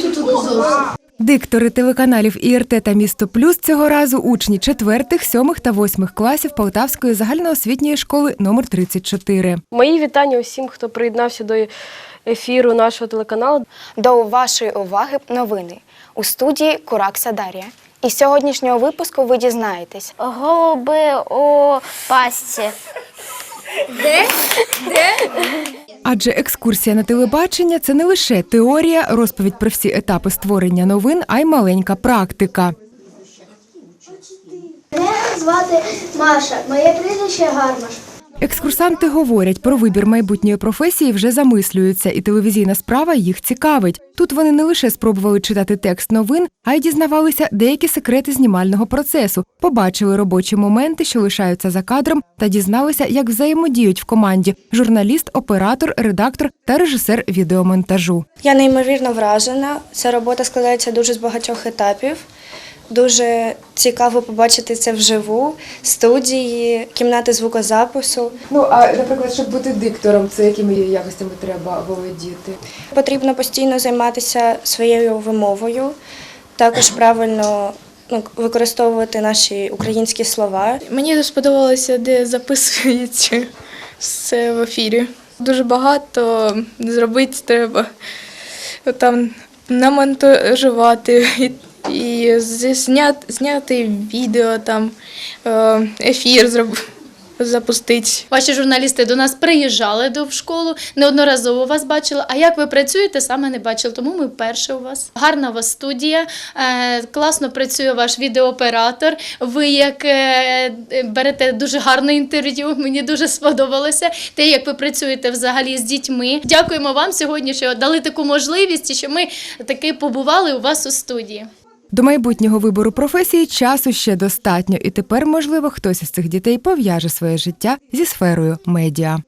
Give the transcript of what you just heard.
що тут унизу? Диктори телеканалів ІРТ та Місто Плюс цього разу учні четвертих, сьомих та восьмих класів Полтавської загальноосвітньої школи номер 34. Мої вітання усім, хто приєднався до ефіру нашого телеканалу. До вашої уваги новини у студії Куракса Дар'я. Із сьогоднішнього випуску ви дізнаєтесь, Голуби у пастці. Адже екскурсія на телебачення це не лише теорія, розповідь про всі етапи створення новин, а й маленька практика. Мене звати Маша, моє прізвище Гармаш. Екскурсанти говорять про вибір майбутньої професії, вже замислюються, і телевізійна справа їх цікавить. Тут вони не лише спробували читати текст новин, а й дізнавалися деякі секрети знімального процесу, побачили робочі моменти, що лишаються за кадром, та дізналися, як взаємодіють в команді журналіст, оператор, редактор та режисер відеомонтажу. Я неймовірно вражена. Ця робота складається дуже з багатьох етапів. Дуже цікаво побачити це вживу, студії, кімнати звукозапису. Ну а наприклад, щоб бути диктором, це якими якостями треба володіти? Потрібно постійно займатися своєю вимовою, також правильно ну, використовувати наші українські слова. Мені сподобалося, де записується все в ефірі. Дуже багато зробити треба. Там намонтажувати і, зняти, зняти відео, там, е, ефір зробити. Запустити. Ваші журналісти до нас приїжджали до в школу, неодноразово вас бачили. А як ви працюєте, саме не бачили. Тому ми вперше у вас. Гарна у вас студія, е, класно працює ваш відеооператор. Ви як е, берете дуже гарне інтерв'ю. Мені дуже сподобалося. Те, як ви працюєте взагалі з дітьми. Дякуємо вам сьогодні, що дали таку можливість, і що ми таки побували у вас у студії. До майбутнього вибору професії часу ще достатньо, і тепер, можливо, хтось із цих дітей пов'яже своє життя зі сферою медіа.